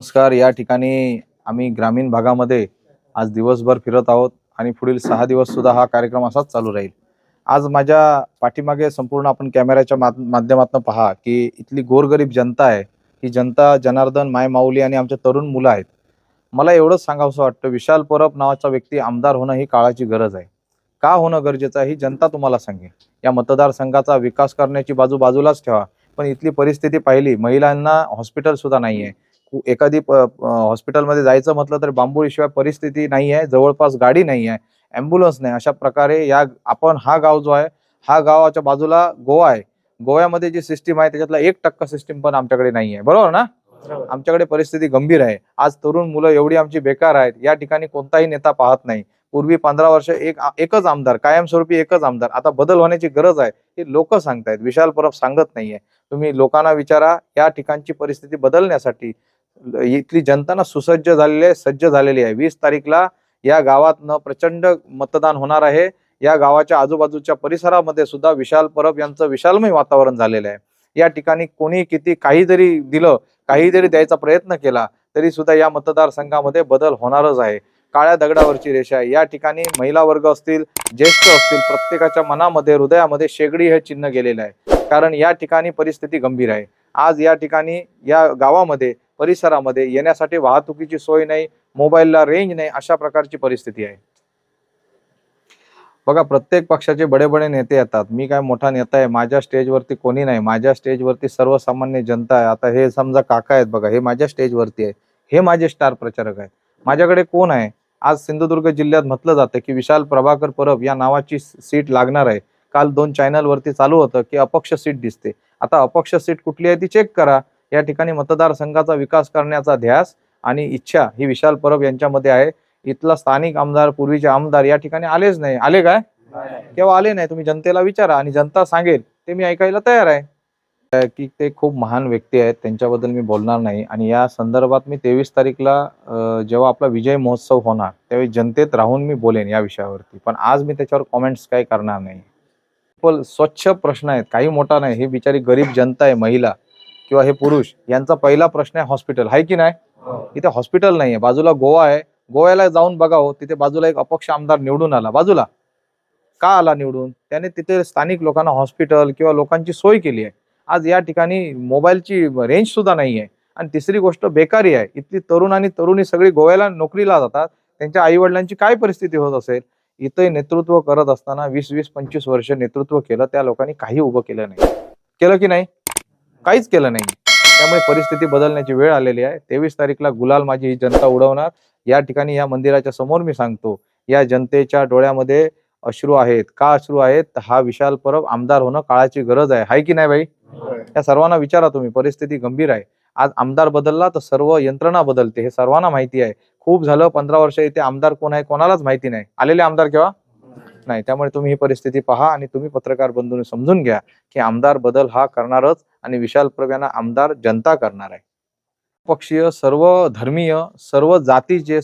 नमस्कार. या ठिकाणी आम्ही ग्रामीण भागामध्ये आज दिवसभर फिरत आहोत आणि पुढील सहा दिवस सुद्धा हा कार्यक्रम असाच चालू राहील. आज माझ्या पाठीमागे संपूर्ण आपण कॅमेऱ्याच्या माध्यमातून पहा की इथली गोरगरीब जनता आहे. ही जनता जनार्दन माय माऊली आणि आमच्या तरुण मुलं आहेत. मला एवढंच सांगावंसं वाटतं विशाल परब नावाचा व्यक्ती आमदार होणं ही काळाची गरज आहे. का होणं गरजेचं आहे ही जनता तुम्हाला सांगेल. या मतदारसंघाचा विकास करण्याची बाजू बाजूलाच ठेवा. पण इथली परिस्थिती पाहिली महिलांना हॉस्पिटलसुद्धा नाही आहे एखादी हॉस्पिटलमध्ये जायचं म्हटलं तर बांबोळीशिवाय परिस्थिती नाही आहे जवळपास गाडी नाही आहे ॲम्ब्युलन्स नाही. अशा प्रकारे या आपण हा गाव जो आहे हा गावाच्या बाजूला गोवा आहे. गोव्यामध्ये जी सिस्टीम आहे त्याच्यातला एक टक्का सिस्टीम पण आमच्याकडे नाही आहे बरोबर ना? आमच्याकडे परिस्थिती गंभीर आहे. आज तरुण मुलं एवढी आमची बेकार आहेत. या ठिकाणी कोणताही नेता पाहत नाही. पूर्वी पंधरा वर्ष एक एकच आमदार कायमस्वरूपी एकच आमदार. आता बदल होण्याची गरज आहे हे लोक सांगतायत. विशाल परब सांगत नाहीये. तुम्ही लोकांना विचारा या ठिकाणची परिस्थिती बदलण्यासाठी. इथली जनता ना सुसज्ज झालेली आहे सज्ज झालेली आहे. वीस तारीखला या गावातनं प्रचंड मतदान होणार आहे. या गावाच्या आजूबाजूच्या परिसरामध्ये सुद्धा विशाल परब यांचं विशालमय वातावरण झालेलं आहे. या ठिकाणी कोणी किती काही जरी दिलं काही जरी द्यायचा प्रयत्न केला तरी सुद्धा या मतदारसंघामध्ये बदल होणारच आहे. काळ्या दगडावरची रेषा आहे. या ठिकाणी महिला वर्ग असतील ज्येष्ठ असतील प्रत्येकाच्या मनामध्ये हृदयामध्ये शेगडी हे चिन्ह गेलेलं आहे. कारण या ठिकाणी परिस्थिती गंभीर आहे. आज या ठिकाणी या गावामध्ये परिसरामध्ये येण्यासाठी वाहतुकीची सोय नाही मोबाईलला रेंज नाही अशा प्रकारची परिस्थिती आहे. बघा प्रत्येक पक्षाचे बडे बडे नेते येतात. मी काय मोठा नेता आहे माझ्या स्टेजवरती कोणी नाही. माझ्या स्टेजवरती सर्वसामान्य जनता आहे. आता हे समजा काका आहेत बघा हे माझ्या स्टेजवरती आहे. हे माझे स्टार प्रचारक आहेत. माझ्याकडे कोण आहे? आज सिंधुदुर्ग जिल्ह्यात म्हटलं जातं की विशाल प्रभाकर परब या नावाची सीट लागणार आहे. काल दोन चॅनलवरती चालू होतं की अपक्ष सीट दिसते. आता अपक्ष सीट कुठली आहे ती चेक करा. या ठिकाणी मतदारसंघाचा विकास करण्याचा ध्यास आणि इच्छा ही विशाल परब यांच्यामध्ये आहे. इथला स्थानिक आमदार पूर्वीचे आमदार या ठिकाणी आलेच नाही. आले काय? केव्हा आले नाही? तुम्ही जनतेला विचारा आणि जनता सांगेल. ते मी ऐकायला तयार आहे. की ते खूप महान व्यक्ती आहेत. त्यांच्याबद्दल मी बोलणार नाही. आणि या संदर्भात मी तेवीस तारीखला जेव्हा आपला विजय महोत्सव होणार त्यावेळी जनतेत राहून मी बोलेन या विषयावरती. पण आज मी त्याच्यावर कॉमेंट्स काही करणार नाही. स्वच्छ प्रश्न आहेत. काही मोठा नाही. हे बिचारी गरीब जनता आहे महिला किंवा हे पुरुष यांचा पहिला प्रश्न आहे हॉस्पिटल आहे की नाही? इथे हॉस्पिटल नाही आहे बाजूला गोवा आहे. गोव्याला जाऊन बघावं. तिथे बाजूला एक अपक्ष आमदार निवडून आला. बाजूला? का आला निवडून? त्याने तिथे स्थानिक लोकांना हॉस्पिटल किंवा लोकांची सोय केली आहे. आज या ठिकाणी मोबाईलची रेंज सुद्धा नाही आहे आणि तिसरी गोष्ट बेकारी आहे. इथली तरुण आणि तरुणी सगळी गोव्याला नोकरीला जातात. त्यांच्या आई वडिलांची काय परिस्थिती होत असेल? इथे नेतृत्व करत असताना वीस वीस पंचवीस वर्ष नेतृत्व केलं त्या लोकांनी काही उभं केलं नाही. केलं की नाही? काहीच केलं नाही. त्यामुळे परिस्थिती बदलण्याची वेळ आलेली आहे. तेवीस तारीखला गुलाल माझी ही जनता उडवणार. या ठिकाणी या मंदिराच्या समोर मी सांगतो या जनतेच्या डोळ्यामध्ये अश्रू आहेत. का अश्रू आहेत? हा विशाल परब आमदार होणं काळाची गरज आहे. हाय की नाही बाई? या सर्वांना विचारा तुम्ही. परिस्थिती गंभीर आहे. आज आमदार बदलला तर सर्व यंत्रणा बदलते. हे सर्वांना माहिती आहे. खूप झालं पंधरा वर्ष इथे आमदार कोण आहे कोणालाच माहिती नाही. आलेले आमदार केव्हा? नाही. त्यामुळे तुम्ही ही परिस्थिती पहा आणि तुम्ही पत्रकार बंधूने समजून घ्या की आमदार बदल हा करणारच आणि विशाल प्रव्याना आमदार जनता करणार आहे. पक्षीय सर्व धर्मीय सर्व जातीचे